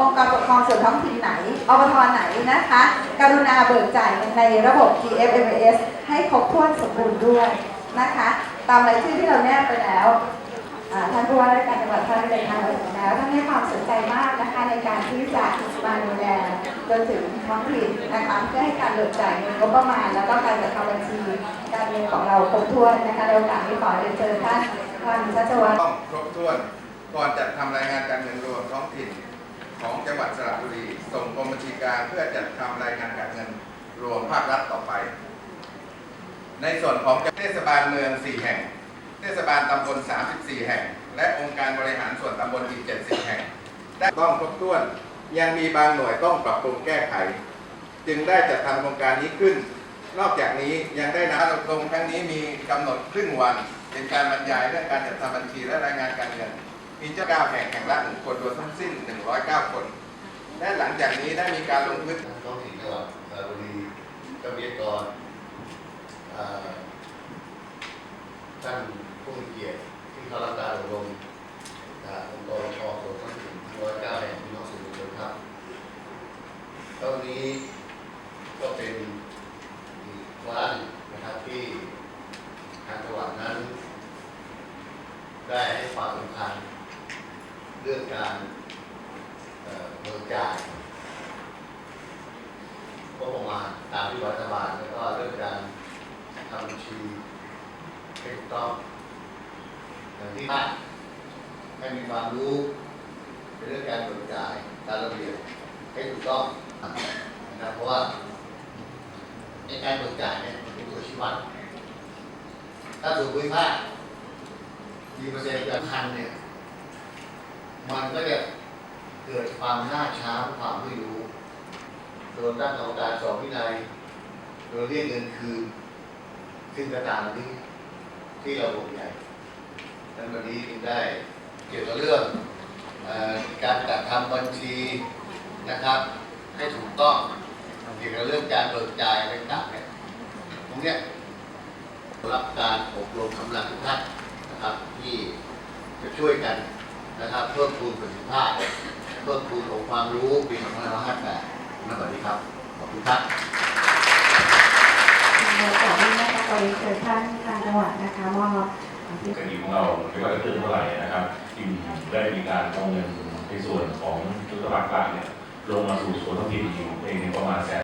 องค์การปกครองส่วนท้องถิ่นไหนอบทไหนนะคะ กรุณาเบิกจ่ายในระบบ GFMS ให้ครบถ้วนสมบูรณ์ด้วยนะคะ ตามรายชื่อที่เราแนบไปแล้วท่านผู้ว่าราชการจังหวัดท่านได้เดินทางมาถึงแล้วท่านให้ความสนใจมากนะคะในการที่จะมาดูแลจนถึงท้องถิ่นนะคะเพื่อให้การเบิกจ่ายเงินงบประมาณ แล้วก็การจัดทำบัญชีการเงินของเราครบถ้วนนะคะในโอกาสนี้ขอเรียนเชิญท่านท่านชัชวัฒน์ต้องครบถ้วนก่อนจัดทำรายงานการเงินรวมท้องถิ่น ของจังหวัดสระบุรี ส่งกรมบัญชีกลารเพื่อจัดทำรายงานการเงินรวมภาครัฐต่อไป ในส่วนของเทศบาลเมือง 4 แห่ง เทศบาลตำบล 34 แห่ง และองค์การบริหารส่วนตำบลอีก 70 แห่ง ได้ต้องครบถ้วน ยังมีบางหน่วยต้องปรับปรุงแก้ไข จึงได้จัดทำโครงการนี้ขึ้น นอกจากนี้ยังได้นำอบรมครั้งนี้มีกำหนดครึ่งวัน เป็นการบรรยายเรื่องการจัดทำบัญชีและรายงานการเงิน มีเจ้าก้าแห่งแห่งละหนึ่งคนรวมทั้งสิ้น 109 คน และหลังจากนี้ได้มีการลงพื้นท้องถิ่นจังหวัดสระบุรีกบิกรเอ่อท่านผู้มีเกียรติที่เขารับการอบรมจากองค์กรปกครอส่วนท้องถิ่นร้อยเก้าแห่งพี่น้องสื่อมวลชนครับตอนนี้ก็เป็นอีกวาระหนึ่งนะครับที่ทางจังหวัดนั้น ได้ให้ความสำคัญ เรื่องการเบิกจ่ายก็ประมาณตามที่รัฐบาลแล้วก็เรื่องการทำบัญชีให้ถูกต้องอย่างที่ห้าให้มีความรู้ในเรื่องการเบิกจ่ายการระเบียบให้ถูกต้องนะครับเพราะว่าในการเบิกจ่ายเนี่ยมันเป็นตัวชี้วัดถ้าส่วนภูมิภาคมีเปอร์เซ็นต์การพันเนี่ย มันก็จะเกิดความล่าช้าความไม่รู้โดนตั้งกรรมการสอบวินัยโดนเรียกเงินคืนซึ่งกระตามที่ที่เราห่วงใหญ่ดังนั้นวันนี้จึงได้เกี่ยวกับเรื่องอการจัดทำบัญชีนะครับ ให้ถูกต้องเกี่ยวกับเรื่องการเบิกจ่ายอะไรต่างๆเนี่ยตรงเนี้ยรับการอบรมกำลังทุกท่านนะครับที่จะช่วยกัน นะครับเพิ่มพูนประสิทธิภาพเพิ่มพูนองค์ความรู้ปี2558นะสวัสดีครับ ขอบคุณครับในโอกาสนี้นะคะขอเรียนเชิญท่านทางจังหวัดนะคะมอบคดีของเราไม่ว่าจะขึ้นเท่าไหร่นะครับจึงได้มีการเอาเงินในส่วนของยุทธภาคกลางเนี่ยลงมาสู่ส่วนท้องถิ่นอยู่เองในประมาณแสน